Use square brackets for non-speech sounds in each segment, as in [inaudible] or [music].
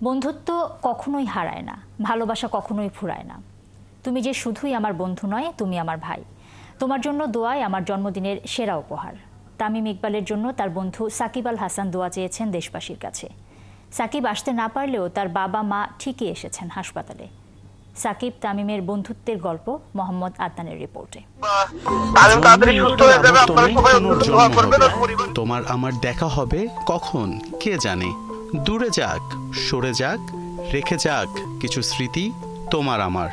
বন্ধুত্ব কখনোই হারায় না ভালোবাসা কখনোই ফুরায় না। তুমি যে শুধুই আমার বন্ধু নয় তুমি আমার ভাই। তোমার জন্য দোয়াই আমার জন্মদিনের সেরা উপহার। তামিম ইকবালের জন্য তার বন্ধু সাকিব আল হাসান দোয়া চেয়েছেন দেশবাসীর কাছে। সাকিব আসতে না পারলেও তার বাবা মা ঠিকই এসেছেন হাসপাতালে। সাকিব তামিমের বন্ধুত্বের গল্প মোহাম্মদ আদনানের রিপোর্টে। তামিম তাড়াতাড়ি সুস্থ হয়ে যাবে আপনারা সবাই তোমার দোয়া জন্ম করবেন হবে। আর পরিবার তোমার আমার দেখা হবে কখন? কে জানে? দূরে যাক, সরে যাক, রেখে যাক কিছু স্মৃতি তোমার আমার।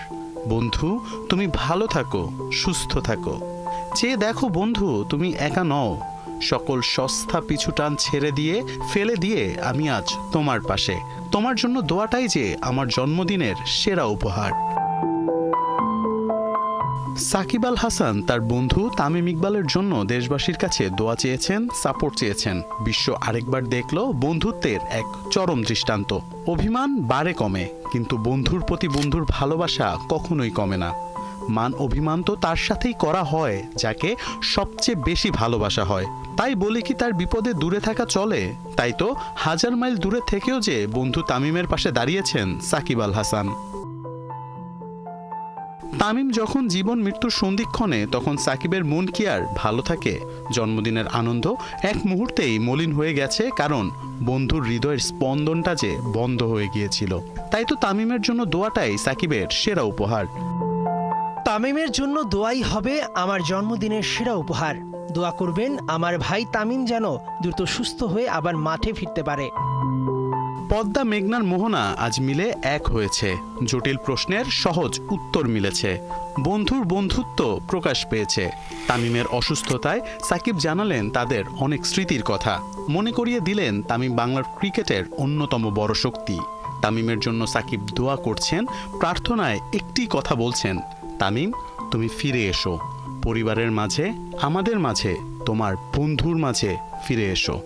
বন্ধু, তুমি ভালো থাকো, সুস্থ থাকো। যে দেখো বন্ধু, তুমি একা নও। সকল সস্তা পিছুটান ছেড়ে দিয়ে, ফেলে দিয়ে আমি আজ তোমার পাশে। তোমার জন্য দোয়াটাই যে আমার জন্মদিনের সেরা উপহার। সাকিব আল হাসান তার বন্ধু তামিম ইকবালের জন্য দেশবাসীর কাছে দোয়া চেয়েছেন, সাপোর্ট চেয়েছেন। বিশ্ব আরেকবার দেখল বন্ধুত্বের এক চরম দৃষ্টান্ত। অভিমান বাড়ে কমে, কিন্তু বন্ধুর প্রতি বন্ধুর ভালোবাসা কখনোই কমে না। মান অভিমান তো তার সাথেই করা হয়, যাকে সবচেয়ে বেশি ভালোবাসা হয়। তাই বলি কি তার বিপদে দূরে থাকা চলে? তাই তো হাজার মাইল দূরে থেকেও যে বন্ধু তামিমের পাশে দাঁড়িয়েছেন সাকিব আল হাসান। তামিম যখন জীবন মৃত্যুর সন্ধিক্ষণে, তখন সাকিবের মন কি আর ভালো থাকে? জন্মদিনের আনন্দ এক মুহূর্তেই মলিন হয়ে গেছে, কারণ বন্ধুর হৃদয়ের স্পন্দনটা যে বন্ধ হয়ে গিয়েছিল। তাই তো তামিমের জন্য দোয়াটাই সাকিবের সেরা উপহার। তামিমের জন্য দোয়াই হবে আমার জন্মদিনের সেরা উপহার। দোয়া করবেন আমার ভাই তামিম যেন দ্রুত সুস্থ হয়ে আবার মাঠে ফিরতে পারে। পদ্মা মেঘনার মোহনা আজ মিলে এক হয়েছে। জটিল প্রশ্নের সহজ উত্তর মিলেছে। বন্ধুর বন্ধুত্ব প্রকাশ পেয়েছে। তামিমের অসুস্থতায় সাকিব জানালেন তাদের অনেক স্মৃতির কথা। মনে করিয়ে দিলেন তামিম বাংলার ক্রিকেটের অন্যতম বড় শক্তি। তামিমের জন্য সাকিব দোয়া করছেন, প্রার্থনায় একটি কথা বলছেন, তামিম, তুমি ফিরে এসো। পরিবারের মাঝে, আমাদের মাঝে, তোমার বন্ধুর মাঝে ফিরে এসো।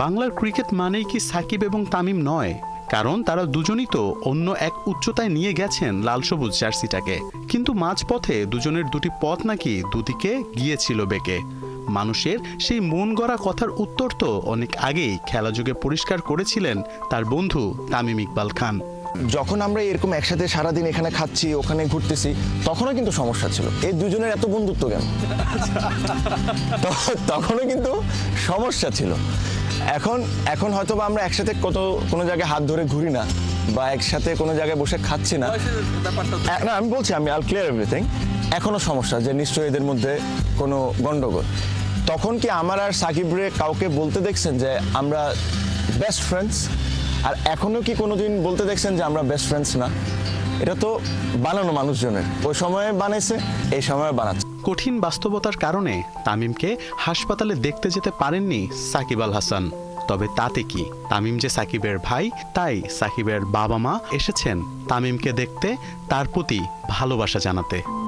বাংলার ক্রিকেট মানেই কি সাকিব এবং তামিম নয়? কারণ তারা দুজনই তো অন্য এক উচ্চতায় নিয়ে গেছেন লাল সবুজ জার্সিটাকে। কিন্তু মাঝপথে দুজনের দুটি পথ নাকি দুদিকে গিয়েছিল বেঁকে। মানুষের সেই মন গড়া কথার উত্তর তো অনেক আগেই খেলা যুগে পরিষ্কার করেছিলেন তার বন্ধু তামিম ইকবাল খান। যখন আমরা এরকম একসাথে সারাদিন এখানে খাচ্ছি ওখানে ঘুরতেছি তখনও কিন্তু সমস্যা ছিল। এই দুজনের এত বন্ধুত্ব কেন? [laughs] তখনও কিন্তু সমস্যা ছিল। এখন এখন হয়তো বা আমরা একসাথে কত কোনো জায়গায় হাত ধরে ঘুরি না বা একসাথে কোনো জায়গায় বসে খাচ্ছি না। না আমি বলছি আমি আল ক্লিয়ার এভরিথিং এখনও সমস্যা যে নিশ্চয়ই এদের মধ্যে কোনো গন্ডগোল। তখন কি আমার আর সাকিবরে কাউকে বলতে দেখছেন যে আমরা বেস্ট ফ্রেন্ডস আর এখনও কি কোনোদিন বলতে দেখছেন যে আমরা বেস্ট ফ্রেন্ডস না? এটা তো বানানো মানুষজনের। ওই সময়ে বানাইছে এই সময়ে বানাচ্ছে। কঠিন বাস্তবতার কারণে তামিমকে হাসপাতালে দেখতে যেতে পারেননি সাকিব আল হাসান। তবে তাতে কি? তামিম যে সাকিবের ভাই, তাই সাকিবের বাবা মা এসেছেন তামিমকে দেখতে, তার প্রতি ভালোবাসা জানাতে।